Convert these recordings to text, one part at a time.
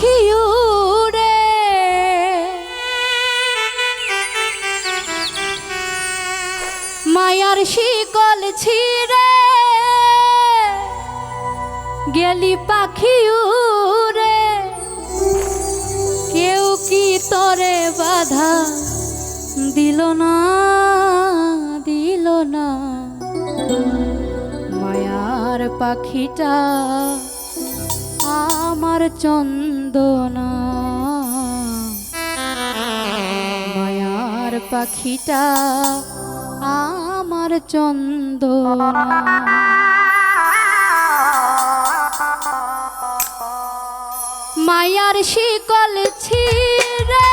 পাখিউরে মায়ার শিকল ছিড়ে গেলি পাখিউরে। কেউ কি তরে বাধা দিল না দিল না। মায়ার পাখিটা আমার চন্দনা। মায়ার পাখিটা আমার চন্দনা। মায়ার শিকল ছিঁড়ে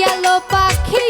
গেল পাখি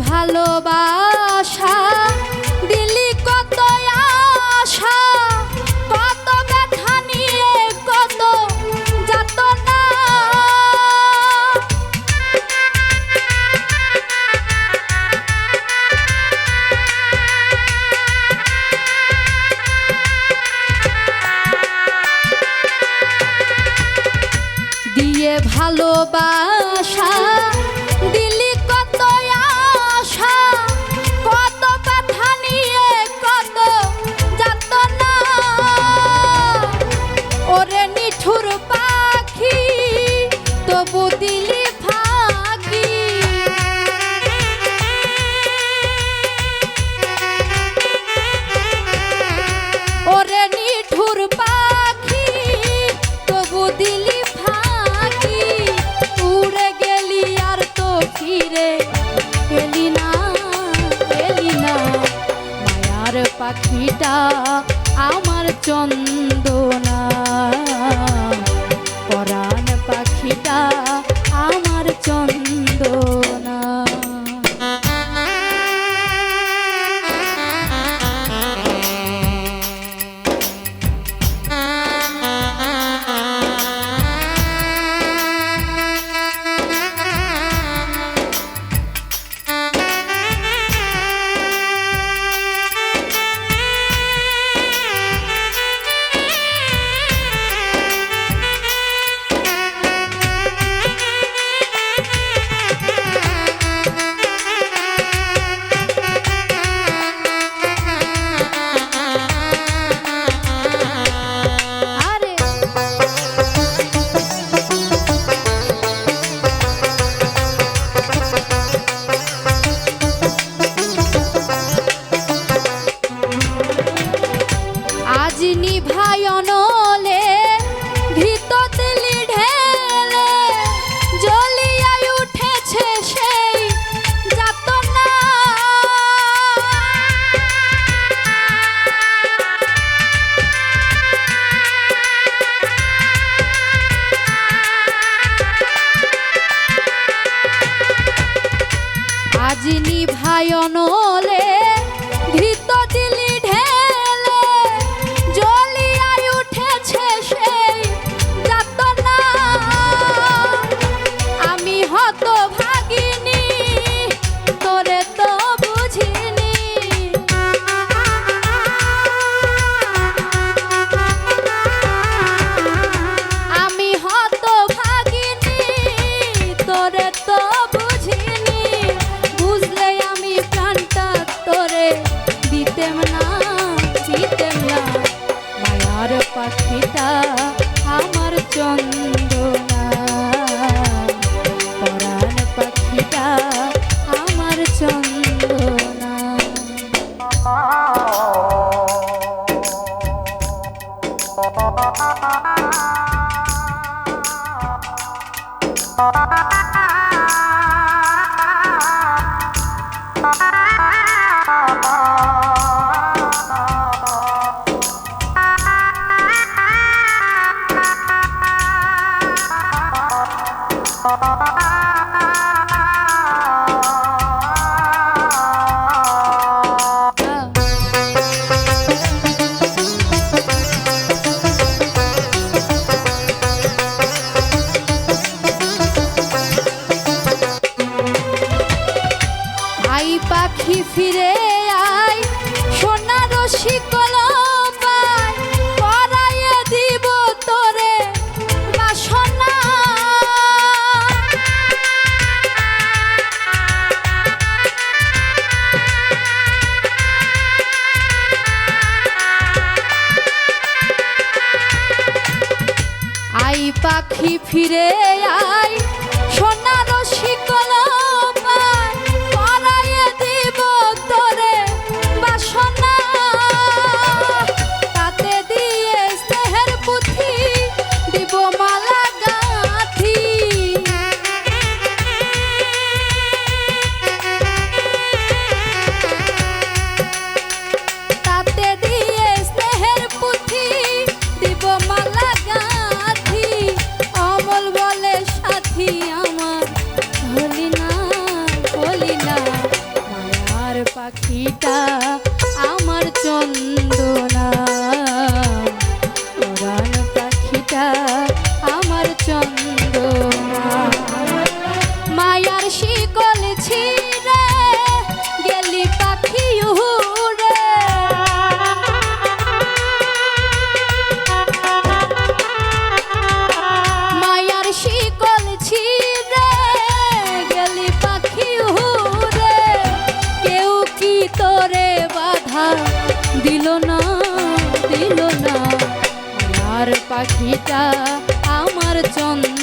ভালোবাসা মায়ার পাখিটা আমার চন্দনা। পরাণ পাখিটা আমার চন্দনা। নয়নলে ধৃত দিলি ঢেলে জলিয়ায় উঠেছে সেই যাতনা। আমি হত ভাগিনি তোরে তো বুঝিনি। আমি হত ভাগিনি তোরে তো পাখি ফিরে আই পাখিটা আমার চন্দনা